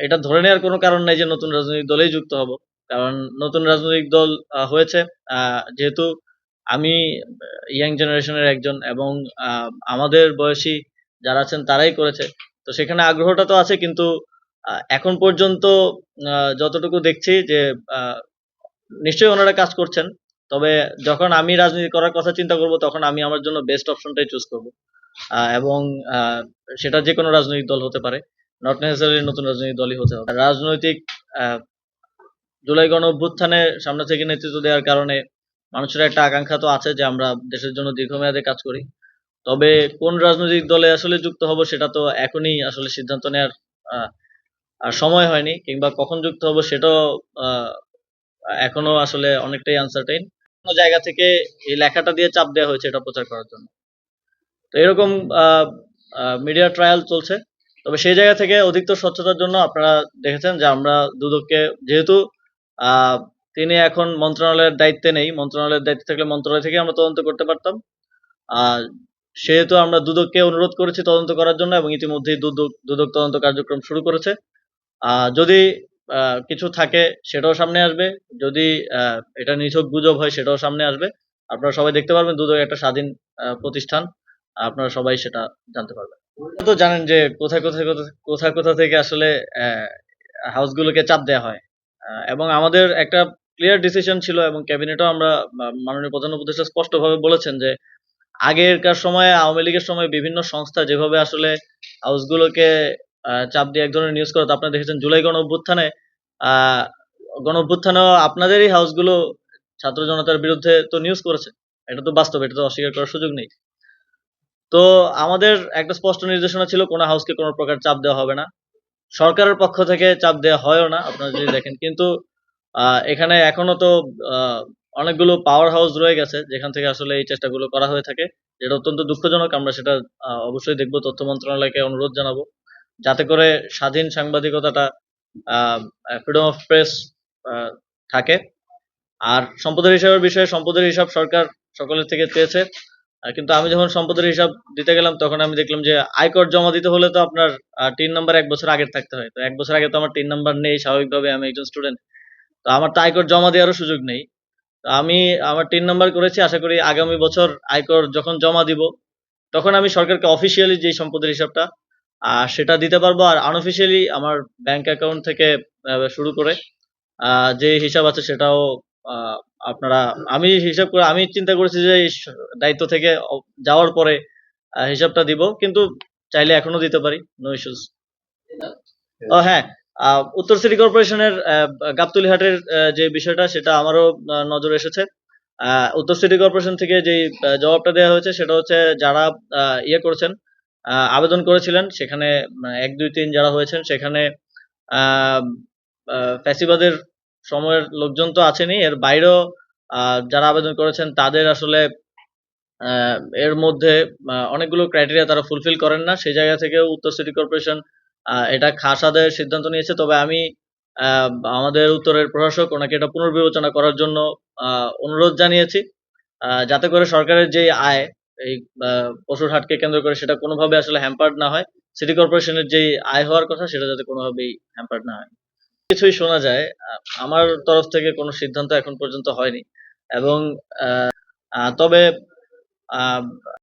এটা ধরে নেওয়ার কোনো কারণ নেই যে নতুন রাজনৈতিক দলেই যুক্ত হব। কারণ নতুন রাজনৈতিক দল হয়েছে। যেহেতু আমি ইয়াং জেনারেশনের একজন এবং আমাদের বয়সী যারা আছেন তারাই করেছে। তো সেখানে আগ্রহটা তো আছে কিন্তু এখন পর্যন্ত যতটুকু দেখছি যে নিশ্চয়ই ওনারা কাজ করছেন। তবে যখন আমি রাজনীতি করার কথা চিন্তা করব, তখন আমি আমার জন্য বেস্ট অপশনটাই চুজ করব। এবং সেটা যে কোনো রাজনৈতিক দল হতে পারে। নট নেসেসারি নতুন রাজনৈতিক দলই হতে হবে। রাজনৈতিক জুলাই গণ অভ্যুত্থানে সামনে থেকে নেতৃত্ব দেওয়ার কারণে মানুষের একটা আকাঙ্ক্ষা তো আছে যে আমরা দেশের জন্য দীর্ঘমেয়াদে কাজ করি। তবে কোন রাজনৈতিক দলে আসলে যুক্ত হব সেটা তো এখনই আসলে সিদ্ধান্ত নেওয়ার আর সময় হয়নি কিংবা কখন যুক্ত হব সেটাও এখনও আসলে অনেকটাই আনসার্টেইন কোনো জায়গা থেকে এই লেখাটা দিয়ে চাপ দেওয়া হয়েছে এটা প্রচার করার জন্য। তো এরকম মিডিয়া ট্রায়াল চলছে। তবে সেই জায়গা থেকে অধিকতর স্বচ্ছতার জন্য আপনারা দেখেছেন যে আমরা দুদককে যেহেতু তিনি এখন মন্ত্রণালয়ের দায়িত্বে নেই, মন্ত্রণালয়ের দায়িত্বে থাকলে মন্ত্রণালয় থেকে আমরা তদন্ত করতে পারতাম। আর সেহেতু আমরা দুদককে অনুরোধ করেছি তদন্ত করার জন্য এবং ইতিমধ্যেই দুদক দুদক তদন্ত কার্যক্রম শুরু করেছে। যদি কিছু থাকে সেটাও সামনে আসবে। যদি এটা নিছক গুজব হয় সেটাও সামনে আসবে। আপনারা সবাই দেখতে পারবেন দুদক একটা স্বাধীন প্রতিষ্ঠান। আপনারা সবাই সেটা জানতে পারবেন। তো জানেন যে কোথায় কোথায় কোথায় কোথা থেকে আসলে হাউসগুলোকে চাপ দেওয়া হয়। এবং আমাদের একটা ক্লিয়ার ডিসিশন ছিল এবং ক্যাবিনেটও আমরা মাননীয় প্রধান উপদেষ্টা স্পষ্টভাবে বলেছেন যে, আগেরকার সময়ে, আওয়ামী লীগের সময় বিভিন্ন সংস্থা যেভাবে আসলে হাউসগুলোকে চাপ দিয়ে এক ধরনের নিউজ করতো, আপনারা দেখেছেন জুলাই গণ অভ্যুত্থানে গণ অভ্যুত্থানেও আপনাদেরই হাউসগুলো ছাত্র জনতার বিরুদ্ধে তো নিউজ করেছে। এটা তো বাস্তব, এটা তো অস্বীকার করার সুযোগ নেই। তো আমাদের একটা স্পষ্ট নির্দেশনা ছিল, কোনো হাউসকে কোনো প্রকার চাপ দেওয়া হবে না। সরকারের পক্ষ থেকে চাপ দেওয়া হয়ও না, আপনারা যদি দেখেন। কিন্তু এখানে এখনও তো অনেকগুলো পাওয়ার হাউস রয়ে গেছে, যেখান থেকে আসলে এই চেষ্টাগুলো করা হয়ে থাকে। যেটা অত্যন্ত দুঃখজনক, আমরা সেটা অবশ্যই দেখব। তথ্য মন্ত্রণালয়কে অনুরোধ জানাব। যাতে করে স্বাধীন সাংবাদিকতাটা ফ্রিডম অফ প্রেস থাকে। আর সম্পদের হিসাবের বিষয়ে, সম্পদের হিসাব সরকার সকলের থেকে চেয়েছে। কিন্তু আমি যখন সম্পদের হিসাব দিতে গেলাম, তখন আমি দেখলাম যে আয়কর জমা দিতে হলে তো আপনার তিন নাম্বার এক বছর আগের থাকতে হয়। তো এক বছর আগে তো আমার তিন নাম্বার নেই, স্বাভাবিকভাবে আমি একজন স্টুডেন্ট তো আমার তো আয়কর জমা দেওয়ারও সুযোগ নেই। তো আমি আমার তিন নাম্বার করেছি, আশা করি আগামী বছর আয়কর যখন জমা দিব, তখন আমি সরকারকে অফিসিয়ালি যে সম্পদের হিসাবটা আর সেটা দিতে পারব। আর আনঅফিসিয়ালি আমার ব্যাংক অ্যাকাউন্ট থেকে শুরু করে যে হিসাব আছে সেটাও আপনারা আমি হিসাব করে আমি চিন্তা করেছি যে এই দায়িত্ব থেকে যাওয়ার পরে হিসাবটা দিব কিন্তু চাইলে এখনও দিতে পারি নো ইস্যুস ও হ্যাঁ উত্তর সিটি কর্পোরেশনের গাবতলীহাটের যে বিষয়টা সেটা আমারও নজরে এসেছে। উত্তর সিটি কর্পোরেশন থেকে যে জবাবটা দেওয়া হয়েছে সেটা হচ্ছে যারা ইয়ে করেছেন আবেদন করেছিলেন সেখানে এক দুই তিন যারা হয়েছেন সেখানে ফ্যাসিবাদের সময়ের লোকজন তো আছেনই। এর বাইরেও যারা আবেদন করেছেন, তাদের আসলে এর মধ্যে অনেকগুলো ক্রাইটেরিয়া তারা ফুলফিল করেন না। সেই জায়গা থেকে উত্তর সিটি কর্পোরেশন এটা খাস আদায়ের সিদ্ধান্ত নিয়েছে। তবে আমি আমাদের উত্তরের প্রশাসক, ওনাকে এটা পুনর্বিবেচনা করার জন্য অনুরোধ জানিয়েছি। যাতে করে সরকারের যে আয়, এই পশুর হাটকে কেন্দ্র করে সেটা কোনোভাবে আসলে হ্যাম্পার্ড না হয়। সিটি কর্পোরেশনের যে আয় হওয়ার কথা, সেটা যাতে কোনোভাবেই হ্যাম্পার্ড না হয়। কিছুই শোনা যায়। আমার তরফ থেকে কোনো সিদ্ধান্ত এখন পর্যন্ত হয়নি। এবং তবে